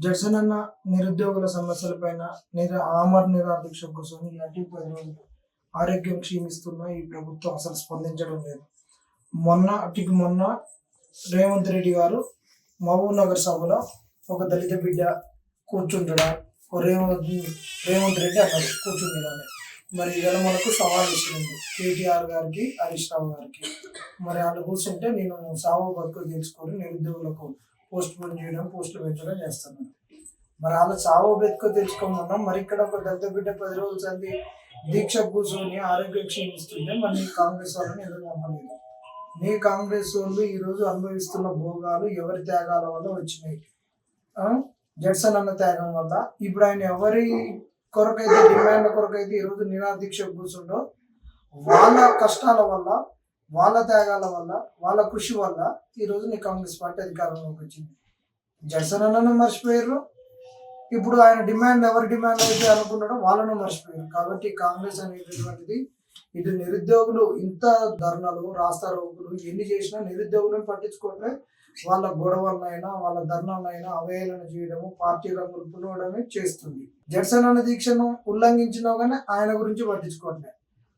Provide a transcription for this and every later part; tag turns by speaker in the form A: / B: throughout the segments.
A: Judson అన్న నిరుద్యోగుల సమస్యలపైన నిర ఆమర్ నిరాదీక్ష కోసం ఇలాంటి పది రోజులు ఆరోగ్యం క్షీణిస్తున్న ఈ ప్రభుత్వం అసలు స్పందించడం లేదు. మొన్న అటుకి మొన్న రేవంత్ రెడ్డి గారు మహబూబ్ నగర్ సభలో ఒక దళిత బిడ్డ కూర్చుంటాడా ఓ రేవంత్ రేవంత్ రెడ్డి అక్కడ కూర్చుంటాడని మరి ఇవాళ మనకు సవాల్ ఇస్తుంది కేటీఆర్ గారికి హరీష్ రావు గారికి. మరి వాళ్ళు కూర్చుంటే నేను సాగు బతుకు తెలుసుకొని నిరుద్యోగులకు పోస్ట్ పోన్ చేయడం పోస్టులు పెట్టడం చేస్తున్నారు. మరి అలా చావో బతుకో తెచ్చుకోమన్నాం. మరి ఇక్కడ ఒక దళిత బిడ్డ పది రోజులు చదివి దీక్ష కూర్చొని ఆరోగ్య క్షీణిస్తుంటే మరి నీ కాంగ్రెస్ వాళ్ళని ఎదురు పంపలేదు నీ కాంగ్రెస్ వాళ్ళు ఈరోజు అనుభవిస్తున్న భోగాలు ఎవరి త్యాగాల వల్ల వచ్చినాయి? జడ్సన్ అన్న త్యాగం వల్ల. ఇప్పుడు ఆయన ఎవరి కొరకైతే డిమాండ్ కొరకైతే ఈ రోజు నిరాదీక్ష కూర్చుండో వాళ్ళ కష్టాల వల్ల వాళ్ళ త్యాగాల వల్ల వాళ్ళ కృషి వల్ల ఈ రోజు నీ కాంగ్రెస్ పార్టీ అధికారంలోకి వచ్చింది. జడ్సన్ అన్నను మర్చిపోయారు. ఇప్పుడు ఆయన డిమాండ్ ఎవరి డిమాండ్ అయితే అనుకున్నాడో వాళ్ళను మర్చిపోయారు. కాబట్టి కాంగ్రెస్ అనేటటువంటిది ఇటు నిరుద్యోగులు ఇంత ధర్నాలు రాస్తా రోగులు ఎన్ని చేసినా నిరుద్యోగులను పట్టించుకోవట్లే. వాళ్ళ గొడవలనైనా వాళ్ళ ధర్నాలనైనా అవహేళన చేయడము పార్టీ రంగులు పులవడమే చేస్తుంది. జడ్సన్ అన్న దీక్షను ఉల్లంఘించినా కానీ ఆయన గురించి పట్టించుకోవట్లే.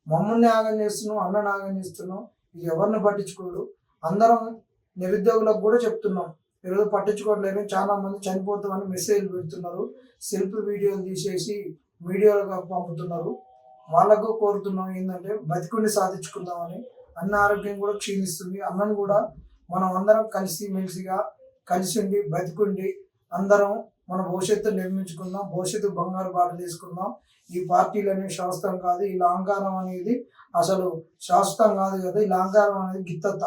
A: మమ్మల్ని ఆగం చేస్తున్నాం అన్నని ఆగం చేస్తున్నాం ఎవరిని పట్టించుకోడు. అందరం నిరుద్యోగులకు కూడా చెప్తున్నాం. ఈరోజు పట్టించుకోవట్లేదు. చాలా మంది చనిపోతామని మెసేజ్లు పెడుతున్నారు. సెల్ఫ్ వీడియోలు తీసేసి వీడియోలుగా పంపుతున్నారు. వాళ్ళకు కోరుతున్నాం ఏంటంటే బతికుండి సాధించుకుందామని. అన్న ఆరోగ్యం కూడా క్షీణిస్తుంది. అన్నను కూడా మనం అందరం కలిసి మెలిసిగా కలిసి ఉండి బతికుండి అందరం మన భవిష్యత్తు నిర్మించుకుందాం భవిష్యత్తు బంగారు బాట తీసుకుందాం. ఈ పార్టీలు అనేవి శాశ్వతం కాదు. ఈ అహంకారం అనేది అసలు శాశ్వతం కాదు కదా. ఈ అహంకారం అనేది గిత్తత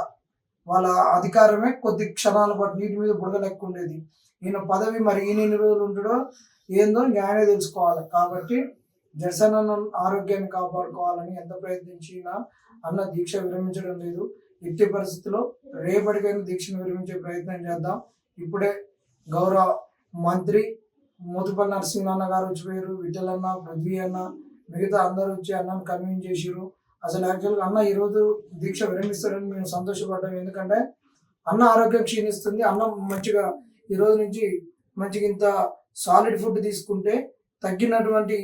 A: వాళ్ళ అధికారమే కొద్ది క్షణాల పాటు నీటి మీద బుడగ లెక్క ఉండేది. ఈయన పదవి మరి ఈయన ఎన్ని రోజులు ఉంటాడో ఏందో న్యాయమే తెలుసుకోవాలి. కాబట్టి జనసేన ఆరోగ్యాన్ని కాపాడుకోవాలని ఎంత ప్రయత్నించినా అన్న దీక్ష విరమించడం లేదు. ఎట్టి పరిస్థితుల్లో రేపటికైనా దీక్షను విరమించే ప్రయత్నం చేద్దాం. ఇప్పుడే గౌరవ మంత్రి మోతుపల్లి నరసింహన్న గారు వచ్చిపోయారు విఠల్ అన్న పృథ్వీ అన్న మిగతా అందరూ వచ్చి అన్నను కన్విన్స్ చేసిరు అసలు యాక్చువల్గా అన్న ఈరోజు దీక్ష విరమిస్తాడని మేము సంతోషపడ్డాం. ఎందుకంటే అన్న ఆరోగ్యం క్షీణిస్తుంది. అన్న మంచిగా ఈ రోజు నుంచి మంచిగా ఇంత సాలిడ్ ఫుడ్ తీసుకుంటే తగ్గినటువంటి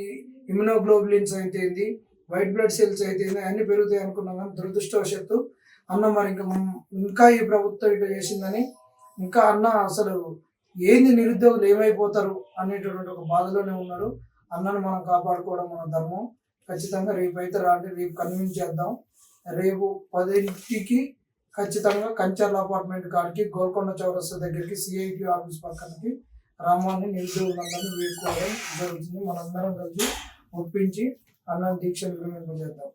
A: ఇమ్యునోగ్లోబులిన్స్ అయితే వైట్ బ్లడ్ సెల్స్ అయితే అన్నీ పెరుగుతాయి అనుకున్నాం కానీ దురదృష్టవశాత్తు అన్న మరి ఇంకా ఇంకా ఈ ప్రభుత్వం ఇట్లా చేసిందని ఇంకా అన్న అసలు ఏంది నిరుద్యోగులు ఏమైపోతారు అనేటటువంటి ఒక బాధలోనే ఉన్నారు. అన్నను మనం కాపాడుకోవడం మన ధర్మం. ఖచ్చితంగా రేపు అయితే రాండి రేపు కన్విన్స్ చేద్దాం. రేపు పదింటికి ఖచ్చితంగా కంచర్ల అపార్ట్మెంట్ కాడికి గోల్కొండ చౌరస్తా దగ్గరికి సిఐటి ఆఫీస్ పక్కనకి రామాన్ని నిరుద్యోగులందరినీ వేడుకోవడం జరుగుతుంది. మనందరం కలిసి ఒప్పించి అన్న దీక్షను విరమింపజేద్దాం